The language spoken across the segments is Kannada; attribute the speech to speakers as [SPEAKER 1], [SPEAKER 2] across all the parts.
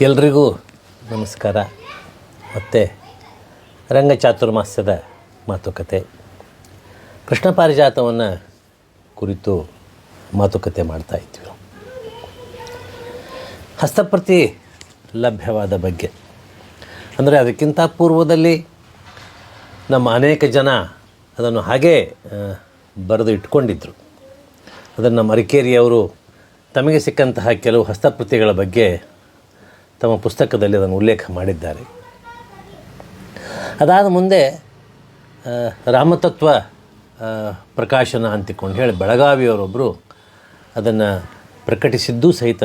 [SPEAKER 1] ಎಲ್ರಿಗೂ ನಮಸ್ಕಾರ. ಮತ್ತು ರಂಗಚಾತುರ್ಮಾಸ್ಯದ ಮಾತುಕತೆ. ಕೃಷ್ಣ ಪಾರಿಜಾತವನ್ನು ಕುರಿತು ಮಾತುಕತೆ ಮಾಡ್ತಾ ಇದ್ವಿ. ಹಸ್ತಪ್ರತಿ ಲಭ್ಯವಾದ ಬಗ್ಗೆ. ಅಂದರೆ ಅದಕ್ಕಿಂತ ಪೂರ್ವದಲ್ಲಿ ನಮ್ಮ ಅನೇಕ ಜನ ಅದನ್ನು ಹಾಗೇ ಬರೆದು ಇಟ್ಕೊಂಡಿದ್ದರು ಅದನ್ನು ಮರಿಕೇರಿಯವರು ತಮಗೆ ಸಿಕ್ಕಂತಹ ಕೆಲವು ಹಸ್ತಪ್ರತಿಗಳ ಬಗ್ಗೆ ತಮ್ಮ ಪುಸ್ತಕದಲ್ಲಿ ಅದನ್ನು ಉಲ್ಲೇಖ ಮಾಡಿದ್ದಾರೆ. ಅದಾದ ಮುಂದೆ ರಾಮತತ್ವ ಪ್ರಕಾಶನ ಅಂತಿಕೊಂಡು ಹೇಳಿ ಬೆಳಗಾವಿಯವರೊಬ್ಬರು ಅದನ್ನು ಪ್ರಕಟಿಸಿದ್ದೂ ಸಹಿತ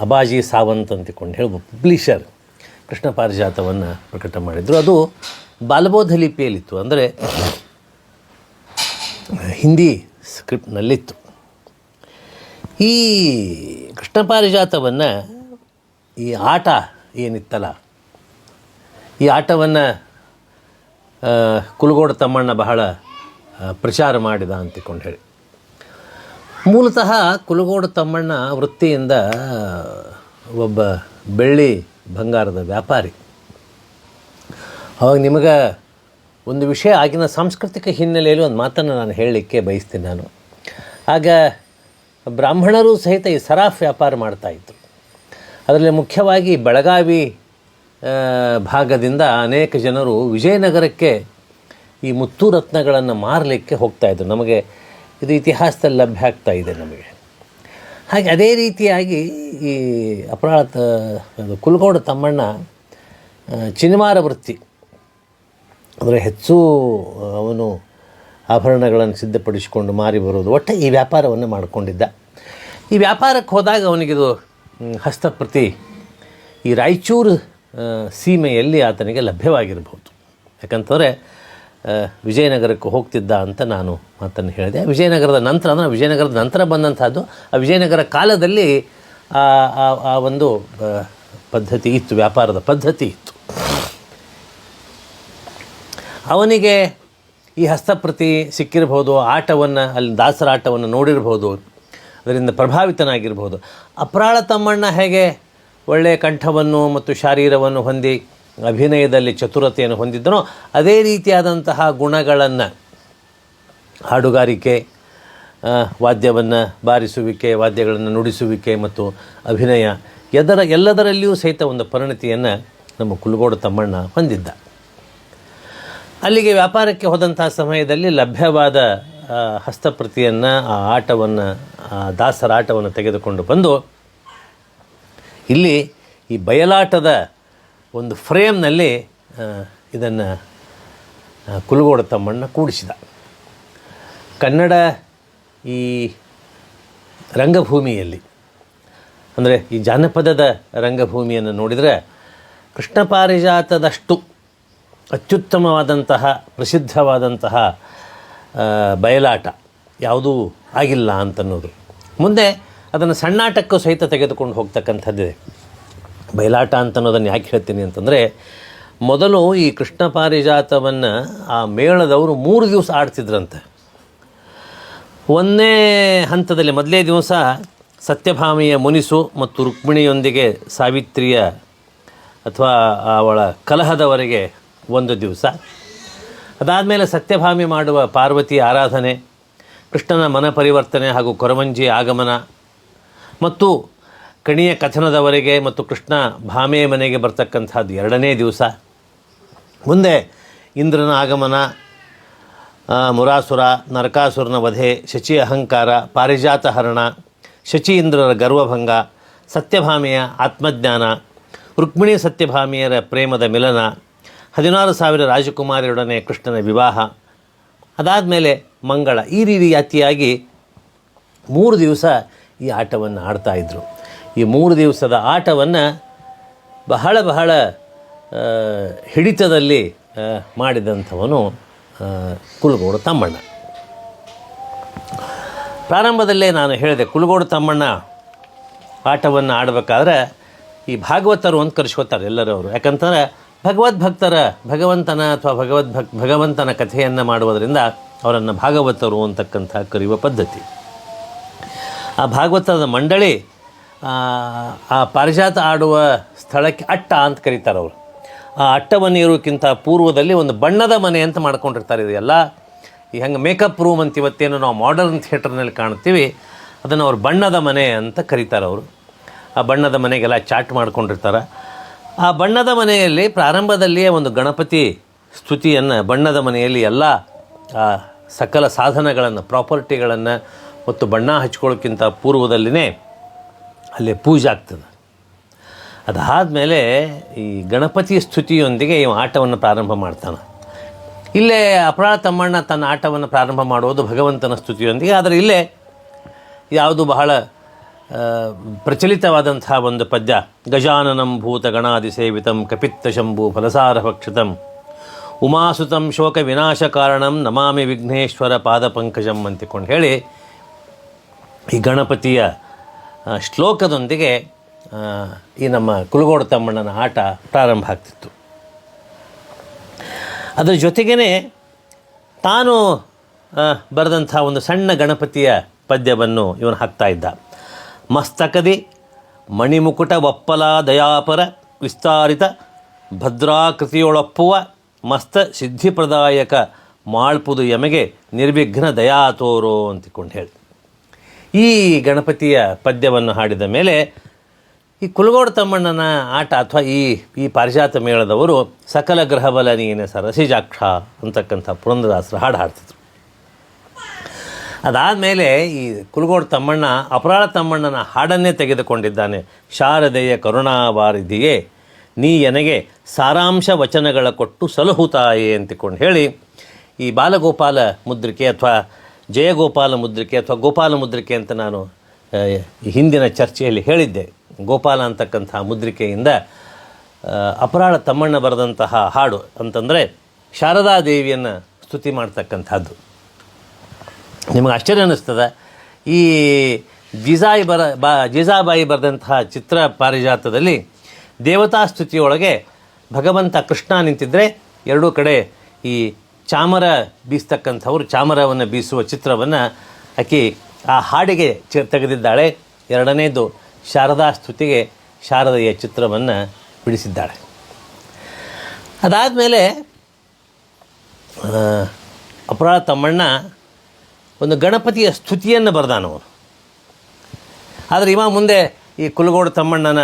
[SPEAKER 1] ಅಬಾಜಿ ಸಾವಂತ್ ಅಂತಿಕೊಂಡು ಹೇಳಿ ಪಬ್ಲಿಷರ್ ಕೃಷ್ಣ ಪಾರಿಜಾತವನ್ನು ಪ್ರಕಟ ಮಾಡಿದರು. ಅದು ಬಾಲಬೋಧ ಲಿಪಿಯಲ್ಲಿತ್ತು. ಅಂದರೆ, ಹಿಂದಿ ಸ್ಕ್ರಿಪ್ಟ್ನಲ್ಲಿತ್ತು ಈ ಕೃಷ್ಣ ಪಾರಿಜಾತವನ್ನು ಈ ಆಟ ಏನಿತ್ತಲ್ಲ? ಈ ಆಟವನ್ನು ಕುಲಗೋಡ ತಮ್ಮಣ್ಣ ಬಹಳ ಪ್ರಚಾರ ಮಾಡಿದ ಅಂತಿಕೊಂಡು ಹೇಳಿ. ಮೂಲತಃ ಕುಲಗೋಡ ತಮ್ಮಣ್ಣ ವೃತ್ತಿಯಿಂದ, ಒಬ್ಬ ಬೆಳ್ಳಿ ಬಂಗಾರದ ವ್ಯಾಪಾರಿ. ಅವಾಗ ನಿಮಗೆ ಒಂದು ವಿಷಯ ಆಗಿನ ಸಾಂಸ್ಕೃತಿಕ ಹಿನ್ನೆಲೆಯಲ್ಲಿ ಒಂದು ಮಾತನ್ನು ನಾನು ಹೇಳಲಿಕ್ಕೆ ಬಯಸ್ತೀನಿ ನಾನು. ಆಗ ಬ್ರಾಹ್ಮಣರು ಸಹಿತ ಈ ಸರಾಫ್ ವ್ಯಾಪಾರ ಮಾಡ್ತಾಯಿದ್ರು ಅದರಲ್ಲಿ ಮುಖ್ಯವಾಗಿ ಬೆಳಗಾವಿ ಭಾಗದಿಂದ ಅನೇಕ ಜನರು ವಿಜಯನಗರಕ್ಕೆ ಈ ಮುತ್ತು ರತ್ನಗಳನ್ನು ಮಾರಲಿಕ್ಕೆ ಹೋಗ್ತಾಯಿದ್ರು ನಮಗೆ ಇದು ಇತಿಹಾಸದಲ್ಲಿ ಲಭ್ಯ ಆಗ್ತಾ ಇದೆ ನಮಗೆ. ಹಾಗೆ ಅದೇ ರೀತಿಯಾಗಿ ಈ ಅಪರಾಧ ಕುಲಗೋಡ ತಮ್ಮಣ್ಣ ಚಿನ್ಮಾರ ವೃತ್ತಿ, ಅಂದರೆ ಹೆಚ್ಚು ಅವನು ಆಭರಣಗಳನ್ನು ಸಿದ್ಧಪಡಿಸಿಕೊಂಡು ಮಾರಿ ಬರೋದು. ಒಟ್ಟು ಈ ವ್ಯಾಪಾರವನ್ನು ಮಾಡಿಕೊಂಡಿದ್ದ. ಈ ವ್ಯಾಪಾರಕ್ಕೆ ಹೋದಾಗ ಅವನಿಗಿದು ಹಸ್ತಪ್ರತಿ ಈ ರಾಯಚೂರು ಸೀಮೆಯಲ್ಲಿ ಆತನಿಗೆ ಲಭ್ಯವಾಗಿರಬಹುದು. ಯಾಕಂತಂದರೆ ವಿಜಯನಗರಕ್ಕೆ ಹೋಗ್ತಿದ್ದ ಅಂತ ನಾನು ಮಾತನ್ನು ಹೇಳಿದೆ. ವಿಜಯನಗರದ ನಂತರ, ಅಂದರೆ ವಿಜಯನಗರದ ನಂತರ ಬಂದಂಥದ್ದು ಆ ವಿಜಯನಗರ ಕಾಲದಲ್ಲಿ ಆ ಒಂದು ಪದ್ಧತಿ ಇತ್ತು, ವ್ಯಾಪಾರದ ಪದ್ಧತಿ ಇತ್ತು. ಅವನಿಗೆ ಈ ಹಸ್ತಪ್ರತಿ ಸಿಕ್ಕಿರಬಹುದು ಆಟವನ್ನು, ಅಲ್ಲಿ ದಾಸರ ಆಟವನ್ನು ನೋಡಿರ್ಬೋದು ಅದರಿಂದ ಪ್ರಭಾವಿತನಾಗಿರ್ಬೋದು. ಅಪ್ರಾಳ ತಮ್ಮಣ್ಣ ಹೇಗೆ ಒಳ್ಳೆಯ ಕಂಠವನ್ನು ಮತ್ತು ಶಾರೀರವನ್ನು ಹೊಂದಿ ಅಭಿನಯದಲ್ಲಿ ಚತುರತೆಯನ್ನು ಹೊಂದಿದ್ದನೋ ಅದೇ ರೀತಿಯಾದಂತಹ ಗುಣಗಳನ್ನು ಹಾಡುಗಾರಿಕೆ ವಾದ್ಯವನ್ನು ಬಾರಿಸುವಿಕೆ, ವಾದ್ಯಗಳನ್ನು ನುಡಿಸುವಿಕೆ ಮತ್ತು ಅಭಿನಯ ಎದರ ಎಲ್ಲದರಲ್ಲಿಯೂ ಸಹಿತ ಒಂದು ಪರಿಣತಿಯನ್ನು ನಮ್ಮ ಕುಲಗೋಡ ತಮ್ಮಣ್ಣ ಹೊಂದಿದ್ದ. ಅಲ್ಲಿಗೆ ವ್ಯಾಪಾರಕ್ಕೆ ಹೋದಂತಹ ಸಮಯದಲ್ಲಿ ಲಭ್ಯವಾದ ಹಸ್ತಪ್ರತಿಯನ್ನು, ಆ, ಆಟವನ್ನು ದಾಸರ ಆಟವನ್ನು ತೆಗೆದುಕೊಂಡು ಬಂದು ಇಲ್ಲಿ ಈ ಬಯಲಾಟದ ಒಂದು ಫ್ರೇಮ್ನಲ್ಲಿ ಇದನ್ನು ಕುಲಗೋಡ ತಮ್ಮಣ್ಣ ಕೂಡಿಸಿದ. ಕನ್ನಡ ಈ ರಂಗಭೂಮಿಯಲ್ಲಿ, ಅಂದರೆ ಈ ಜಾನಪದದ ರಂಗಭೂಮಿಯನ್ನು ನೋಡಿದರೆ ಕೃಷ್ಣ ಪಾರಿಜಾತದಷ್ಟು ಅತ್ಯುತ್ತಮವಾದಂತಹ, ಪ್ರಸಿದ್ಧವಾದಂತಹ ಬಯಲಾಟ ಯಾವುದೂ ಆಗಿಲ್ಲ ಅಂತನ್ನೋದು. ಮುಂದೆ ಅದನ್ನು ಸಣ್ಣಾಟಕ್ಕೂ ಸಹಿತ ತೆಗೆದುಕೊಂಡು ಹೋಗ್ತಕ್ಕಂಥದ್ದಿದೆ. ಬಯಲಾಟ ಅಂತ ಅನ್ನೋದನ್ನು ಯಾಕೆ ಹೇಳ್ತೀನಿ ಅಂತಂದರೆ, ಮೊದಲು ಈ ಕೃಷ್ಣ ಪಾರಿಜಾತವನ್ನು ಆ ಮೇಳದವರು ಮೂರು ದಿವಸ ಆಡ್ತಿದ್ರಂತೆ. ಒಂದನೇ ಹಂತದಲ್ಲಿ ಮೊದಲೇ ದಿವಸ ಸತ್ಯಭಾಮಿಯ ಮುನಿಸು ಮತ್ತು ರುಕ್ಮಿಣಿಯೊಂದಿಗೆ ಸಾವಿತ್ರಿಯ ಅಥವಾ ಅವಳ ಕಲಹದವರೆಗೆ ಒಂದು ದಿವಸ. ಅದಾದಮೇಲೆ ಸತ್ಯಭಾಮಿ ಮಾಡುವ ಪಾರ್ವತಿ ಆರಾಧನೆ ಕೃಷ್ಣನ ಮನ ಪರಿವರ್ತನೆ ಹಾಗೂ ಕೊರವಂಜಿ ಆಗಮನ ಮತ್ತು ಕಣಿಯ ಕಥನದವರೆಗೆ ಮತ್ತು ಕೃಷ್ಣ ಭಾಮೆಯ ಮನೆಗೆ ಬರ್ತಕ್ಕಂಥದ್ದು ಎರಡನೇ ದಿವಸ. ಮುಂದೆ ಇಂದ್ರನ ಆಗಮನ ಮುರಾಸುರ, ನರಕಾಸುರನ ವಧೆ, ಶಚಿ ಅಹಂಕಾರ, ಪಾರಿಜಾತ ಹರಣ, ಶಚಿ ಇಂದ್ರರ ಗರ್ವಭಂಗ, ಸತ್ಯಭಾಮೆಯ ಆತ್ಮಜ್ಞಾನ, ರುಕ್ಮಿಣಿ ಸತ್ಯಭಾಮಿಯರ ಪ್ರೇಮದ ಮಿಲನ, ಹದಿನಾರು ಸಾವಿರ ರಾಜಕುಮಾರಿಯೊಡನೆ ಕೃಷ್ಣನ ವಿವಾಹ. ಅದಾದಮೇಲೆ ಮಂಗಳ. ಈ ರೀತಿಯಾಗಿ ಮೂರು ದಿವಸ ಈ ಆಟವನ್ನು ಆಡ್ತಾ ಇದ್ದರು ಈ ಮೂರು ದಿವಸದ ಆಟವನ್ನು ಬಹಳ ಬಹಳ ಹಿಡಿತದಲ್ಲಿ ಮಾಡಿದಂಥವನು ಕುಲಗೋಡು ತಮ್ಮಣ್ಣ. ಪ್ರಾರಂಭದಲ್ಲೇ ನಾನು ಹೇಳಿದೆ, ಕುಲಗೋಡು ತಮ್ಮಣ್ಣ ಆಟವನ್ನು ಆಡಬೇಕಾದ್ರೆ ಈ ಭಾಗವತರು ಅಂತ ಕರೆಸ್ಕೋತಾರೆ ಎಲ್ಲರೂ ಅವರು. ಯಾಕಂತಂದರೆ ಭಗವದ್ಭಕ್ತರ, ಭಗವಂತನ ಅಥವಾ ಭಗವದ್ಭಕ್, ಭಗವಂತನ ಕಥೆಯನ್ನು ಮಾಡುವುದರಿಂದ ಅವರನ್ನು ಭಾಗವತರು ಅಂತಕ್ಕಂಥ ಕರೆಯುವ ಪದ್ಧತಿ. ಆ ಭಾಗವತದ ಮಂಡಳಿ ಆ, ಪಾರಿಜಾತ ಆಡುವ ಸ್ಥಳಕ್ಕೆ ಅಟ್ಟ ಅಂತ ಕರೀತಾರೆ ಅವರು. ಆ ಅಟ್ಟವನ್ನು ಇರೋಕ್ಕಿಂತ ಪೂರ್ವದಲ್ಲಿ ಒಂದು ಬಣ್ಣದ ಮನೆ ಅಂತ ಮಾಡ್ಕೊಂಡಿರ್ತಾರೆ ಇದು ಎಲ್ಲ. ಈ ಹೆಂಗೆ ಮೇಕಪ್ ರೂಮ್ ಅಂತ ಇವತ್ತೇನು ನಾವು ಮಾಡರ್ನ್ ಥಿಯೇಟರ್ನಲ್ಲಿ ಕಾಣ್ತೀವಿ ಅದನ್ನು ಅವ್ರು ಬಣ್ಣದ ಮನೆ ಅಂತ ಕರೀತಾರೆ ಅವರು. ಆ ಬಣ್ಣದ ಮನೆಗೆಲ್ಲ ಚಾಟ್ ಮಾಡ್ಕೊಂಡಿರ್ತಾರೆ. ಆ ಬಣ್ಣದ ಮನೆಯಲ್ಲಿ ಪ್ರಾರಂಭದಲ್ಲಿಯೇ ಒಂದು ಗಣಪತಿ ಸ್ತುತಿಯನ್ನು ಬಣ್ಣದ ಮನೆಯಲ್ಲಿ ಎಲ್ಲ ಸಕಲ ಸಾಧನಗಳನ್ನು, ಪ್ರಾಪರ್ಟಿಗಳನ್ನು ಮತ್ತು ಬಣ್ಣ ಹಚ್ಕೊಳ್ಳೋಕ್ಕಿಂತ ಪೂರ್ವದಲ್ಲಿನೇ ಅಲ್ಲಿ ಪೂಜೆ ಆಗ್ತದೆ. ಅದಾದಮೇಲೆ ಈ ಗಣಪತಿಯ ಸ್ತುತಿಯೊಂದಿಗೆ ಇವ ಆಟವನ್ನು ಪ್ರಾರಂಭ ಮಾಡ್ತಾನೆ. ಇಲ್ಲೇ ಅಪರಾಧ ತಮ್ಮಣ್ಣ ತನ್ನ ಆಟವನ್ನು ಪ್ರಾರಂಭ ಮಾಡುವುದು ಭಗವಂತನ ಸ್ತುತಿಯೊಂದಿಗೆ, ಆದರೆ ಇಲ್ಲೇ ಯಾವುದು ಬಹಳ ಪ್ರಚಲಿತವಾದಂತಹ ಒಂದು ಪದ್ಯ, ಗಜಾನನಂ ಭೂತ ಗಣಾದಿ ಸೇವಿತಂ ಕಪಿತ್ತ ಶಂಭು ಫಲಸಾರ ಭಕ್ಷಿತಂ ಉಮಾಸುತಂ ಶೋಕ ವಿನಾಶ ಕಾರಣಂ ನಮಾಮಿ ವಿಘ್ನೇಶ್ವರ ಪಾದ ಪಂಕಜಂ ಅಂತಿಕೊಂಡು ಹೇಳಿ ಈ ಗಣಪತಿಯ ಶ್ಲೋಕದೊಂದಿಗೆ ಈ ನಮ್ಮ ಕುಲಗೋಡ ತಮ್ಮಣ್ಣನ ಆಟ ಪ್ರಾರಂಭ ಆಗ್ತಿತ್ತು. ಅದರ ಜೊತೆಗೇ ತಾನು ಬರೆದಂಥ ಒಂದು ಸಣ್ಣ ಗಣಪತಿಯ ಪದ್ಯವನ್ನು ಇವನು ಹಾಕ್ತಾ ಇದ್ದ. ಮಸ್ತಕದಿ ಮಣಿಮುಕುಟ ಒಪ್ಪಲ ದಯಾಪರ ವಿಸ್ತಾರಿತ ಭದ್ರಾಕೃತಿಯೊಳಪ್ಪುವ ಮಸ್ತ ಸಿದ್ಧಿಪ್ರದಾಯಕ ಮಾಳ್ಪುದು ಯಮಗೆ ನಿರ್ವಿಘ್ನ ದಯಾ ತೋರೋ ಅಂತಿಕೊಂಡು ಹೇಳಿ ಈ ಗಣಪತಿಯ ಪದ್ಯವನ್ನು ಹಾಡಿದ ಮೇಲೆ ಈ ಕುಲಗೋಡು ತಮ್ಮಣ್ಣನ ಆಟ ಅಥವಾ ಈ ಈ ಪಾರಿಜಾತ ಮೇಳದವರು ಸಕಲ ಗ್ರಹಬಲ ನೀನೆ ಸರಸಿಜಾಕ್ಷ ಅಂತಕ್ಕಂಥ ಪುರಂದದಾಸರ ಹಾಡು ಹಾಡ್ತಿದ್ರು. ಅದಾದಮೇಲೆ ಈ ಕುಲಗೋಡು ತಮ್ಮಣ್ಣ ಅಪರಾಧ ತಮ್ಮಣ್ಣನ ಹಾಡನ್ನೇ ತೆಗೆದುಕೊಂಡಿದ್ದಾನೆ. ಶಾರದೆಯ ಕರುಣಾವಾರಿದಿಯೇ ನೀ ಎನಗೆ ಸಾರಾಂಶ ವಚನಗಳ ಕೊಟ್ಟು ಸಲಹುತಾಯೆ ಅಂತಿಕೊಂಡು ಹೇಳಿ, ಈ ಬಾಲಗೋಪಾಲ ಮುದ್ರಿಕೆ ಅಥವಾ ಜಯಗೋಪಾಲ ಮುದ್ರಿಕೆ ಅಥವಾ ಗೋಪಾಲ ಮುದ್ರಿಕೆ ಅಂತ ನಾನು ಹಿಂದಿನ ಚರ್ಚೆಯಲ್ಲಿ ಹೇಳಿದ್ದೆ. ಗೋಪಾಲ ಅಂತಕ್ಕಂಥ ಮುದ್ರಿಕೆಯಿಂದ ಅಪರಾಳ ತಮ್ಮಣ್ಣ ಬರೆದಂತಹ ಹಾಡು ಅಂತಂದರೆ ಶಾರದಾದೇವಿಯನ್ನು ಸ್ತುತಿ ಮಾಡ್ತಕ್ಕಂಥದ್ದು. ನಿಮಗೆ ಆಶ್ಚರ್ಯ ಅನ್ನಿಸ್ತದೆ? ಈ ಜಿಜಾಯಿ ಬರ, ಬಾ, ಜಿಜಾಬಾಯಿ ಬರೆದಂತಹ ಚಿತ್ರ ಪಾರಿಜಾತದಲ್ಲಿ ದೇವತಾ ಸ್ತುತಿಯೊಳಗೆ ಭಗವಂತ ಕೃಷ್ಣ ನಿಂತಿದ್ದರೆ ಎರಡೂ ಕಡೆ ಈ ಚಾಮರ ಬೀಸ್ತಕ್ಕಂಥವ್ರು ಚಾಮರವನ್ನು ಬೀಸುವ ಚಿತ್ರವನ್ನು ಆಕಿ ಆ ಹಾಡಿಗೆ ಚ ತೆಗೆದಿದ್ದಾಳೆ. ಎರಡನೇದು ಶಾರದಾ ಸ್ತುತಿಗೆ ಶಾರದೆಯ ಚಿತ್ರವನ್ನು ಬಿಡಿಸಿದ್ದಾಳೆ. ಅದಾದಮೇಲೆ ಅಪರಾಧ ತಮ್ಮಣ್ಣ ಒಂದು ಗಣಪತಿಯ ಸ್ತುತಿಯನ್ನು ಬರೆದಾನವನು. ಆದರೆ ಇವ ಮುಂದೆ ಈ ಕುಲಗೋಡು ತಮ್ಮಣ್ಣನ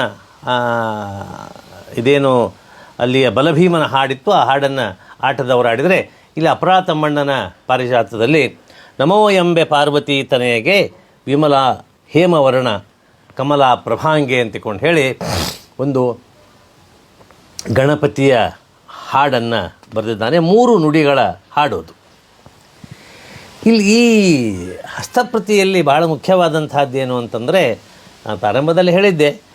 [SPEAKER 1] ಇದೇನು ಅಲ್ಲಿಯ ಬಲಭೀಮನ ಹಾಡಿತ್ತು, ಆ ಹಾಡನ್ನು ಆಟದವರು ಆಡಿದರೆ ಇಲ್ಲಿ ಅಪರಾತಮ್ಮಣ್ಣನ ಪಾರಿಜಾತದಲ್ಲಿ ನಮೋ ಎಂಬೆ ಪಾರ್ವತಿ ತನೆಯಗೆ ವಿಮಲ ಹೇಮವರ್ಣ ಕಮಲ ಪ್ರಭಾಂಗೆ ಅಂತಿಕೊಂಡು ಹೇಳಿ ಒಂದು ಗಣಪತಿಯ ಹಾಡನ್ನು ಬರೆದಿದ್ದಾನೆ. ಮೂರು ನುಡಿಗಳ ಹಾಡೋದು. ಇಲ್ಲಿ ಈ ಹಸ್ತಪ್ರತಿಯಲ್ಲಿ ಭಾಳ ಮುಖ್ಯವಾದಂಥದ್ದೇನು ಅಂತಂದರೆ ನಾನು ಪ್ರಾರಂಭದಲ್ಲಿ ಹೇಳಿದ್ದೆ.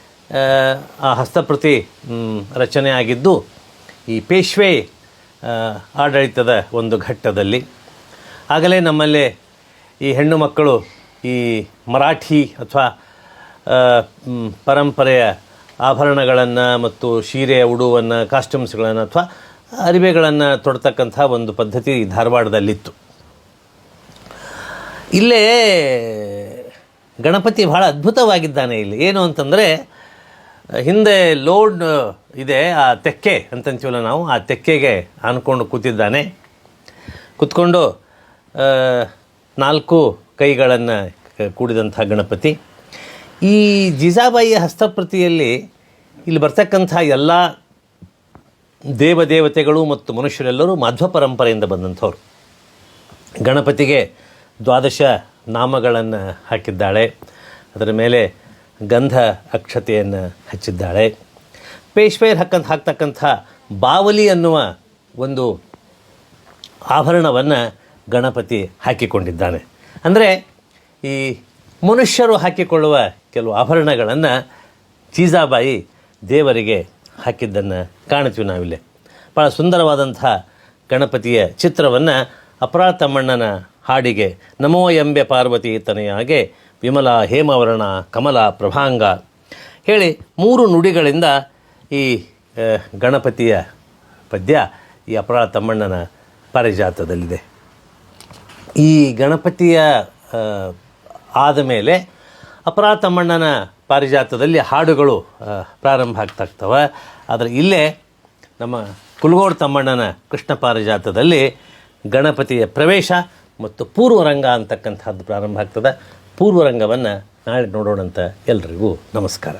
[SPEAKER 1] ಆ, ಹಸ್ತಪ್ರತಿ ರಚನೆ ಆಗಿದ್ದು ಈ ಪೇಶ್ವೆ ಆಡಳಿತದ ಒಂದು ಘಟ್ಟದಲ್ಲಿ. ಆಗಲೇ ನಮ್ಮಲ್ಲಿ ಈ ಹೆಣ್ಣು ಮಕ್ಕಳು ಈ ಮರಾಠಿ ಅಥವಾ ಪರಂಪರೆಯ ಆಭರಣಗಳನ್ನು ಮತ್ತು ಸೀರೆಯ ಉಡುವನ್ನು ಕಾಸ್ಟ್ಯೂಮ್ಸ್ಗಳನ್ನು ಅಥವಾ ಅರಿವೆಗಳನ್ನು ತೊಡ್ತಕ್ಕಂಥ ಒಂದು ಪದ್ಧತಿ ಧಾರವಾಡದಲ್ಲಿತ್ತು. ಇಲ್ಲೇ ಗಣಪತಿ ಭಾಳ ಅದ್ಭುತವಾಗಿದ್ದಾನೆ ಇಲ್ಲಿ. ಏನು ಅಂತಂದರೆ ಹಿಂದೆ ಲೋಡ್ ಇದೆ, ಆ ತೆಕ್ಕೆ ಅಂತಂತೀವಲ್ಲ ನಾವು, ಆ ತೆಕ್ಕೆಗೆ ಆನ್ಕೊಂಡು ಕೂತಿದ್ದಾನೆ. ಕೂತ್ಕೊಂಡು ನಾಲ್ಕು ಕೈಗಳನ್ನು ಕೂಡಿದಂಥ ಗಣಪತಿ. ಈ ಜಿಜಾಬಾಯಿಯ ಹಸ್ತಪ್ರತಿಯಲ್ಲಿ ಇಲ್ಲಿ ಬರ್ತಕ್ಕಂಥ ಎಲ್ಲ ದೇವದೇವತೆಗಳು ಮತ್ತು ಮನುಷ್ಯರೆಲ್ಲರೂ ಮಾಧ್ವ ಪರಂಪರೆಯಿಂದ ಬಂದಂಥವ್ರು. ಗಣಪತಿಗೆ ದ್ವಾದಶ ನಾಮಗಳನ್ನು ಹಾಕಿದ್ದಾಳೆ. ಅದರ ಮೇಲೆ ಗಂಧ ಅಕ್ಷತೆಯನ್ನು ಹಚ್ಚಿದ್ದಾಳೆ. ಪೇಶ್ವೇರ್ ಹಾಕಂತ ಹಾಕ್ತಕ್ಕಂಥ ಬಾವಲಿ ಅನ್ನುವ ಒಂದು ಆಭರಣವನ್ನು ಗಣಪತಿ ಹಾಕಿಕೊಂಡಿದ್ದಾನೆ. ಅಂದರೆ ಈ ಮನುಷ್ಯರು ಹಾಕಿಕೊಳ್ಳುವ ಕೆಲವು ಆಭರಣಗಳನ್ನು ಚೀಜಾಬಾಯಿ ದೇವರಿಗೆ ಹಾಕಿದ್ದನ್ನು ಕಾಣ್ತೀವಿ ನಾವಿಲ್ಲಿ. ಭಾಳ ಸುಂದರವಾದಂಥ ಗಣಪತಿಯ ಚಿತ್ರವನ್ನು ಅಪರಾತಮ್ಮಣ್ಣನ ಹಾಡಿಗೆ ನಮೋ ಎಂಬೆ ಪಾರ್ವತಿ ತನೆಯಾಗೆ ವಿಮಲ, ಹೇಮವರ್ಣ, ಕಮಲ, ಪ್ರಭಾಂಗ. ಹೇಳಿ, ಮೂರು ನುಡಿಗಳಿಂದ ಈ ಗಣಪತಿಯ ಪದ್ಯ ಈ ಅಪರಾಧ ತಮ್ಮಣ್ಣನ ಪಾರಿಜಾತದಲ್ಲಿದೆ. ಈ ಗಣಪತಿಯ ಆದ ಮೇಲೆ ಅಪರಾಧ ತಮ್ಮಣ್ಣನ ಪಾರಿಜಾತದಲ್ಲಿ ಹಾಡುಗಳು ಪ್ರಾರಂಭ ಆಗ್ತಾಗ್ತವೆ. ಆದರೆ ಇಲ್ಲೇ ನಮ್ಮ ಕುಲಗೋಡು ತಮ್ಮಣ್ಣನ ಕೃಷ್ಣ ಪಾರಿಜಾತದಲ್ಲಿ ಗಣಪತಿಯ ಪ್ರವೇಶ ಮತ್ತು ಪೂರ್ವರಂಗ ಅಂತಕ್ಕಂಥದ್ದು ಪ್ರಾರಂಭ ಆಗ್ತದೆ. ಪೂರ್ವರಂಗವನ್ನು ನಾಳೆ ನೋಡೋಣಂತ ಎಲ್ರಿಗೂ ನಮಸ್ಕಾರ.